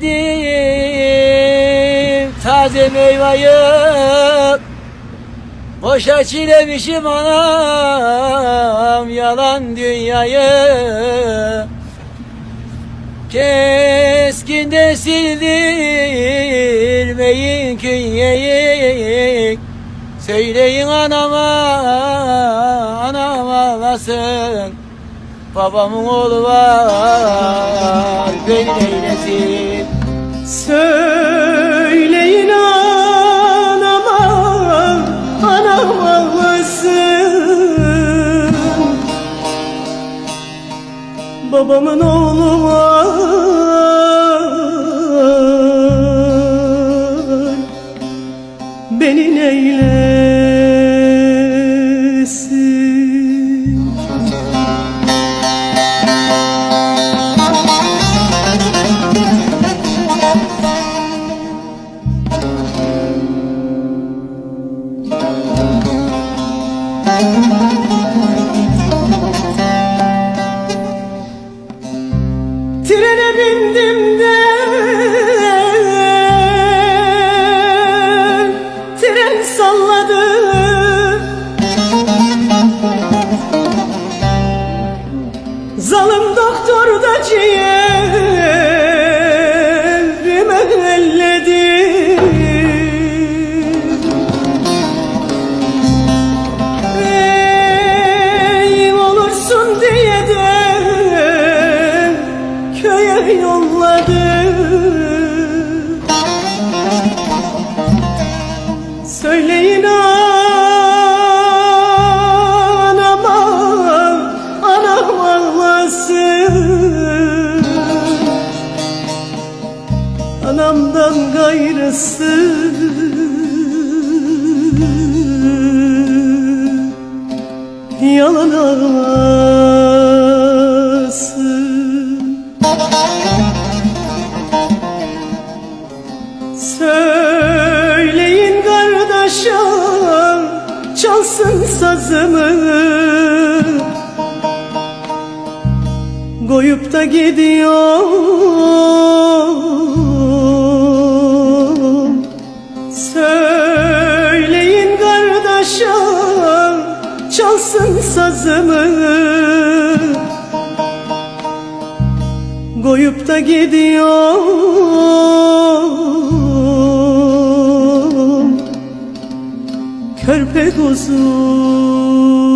Yedim taze meyveyi Boşa çilemişim anam yalan dünyayı. Keskin de sildirmeyin künyeyi Söyleyin anama, anam ağlasın Babamın oğlu var, beni neylesin Söyleyin anama, anam Babamın oğlu var. Beni neylesin Trene bindim de yolladı. Söyleyin anama, anam ağlasın. Anamdan gayrısı yalan ağlasın çalsın sazımı? Koyup da gidiyor Söyleyin kardeşim çalsın sazımı. Koyup da gidiyor 耶稣。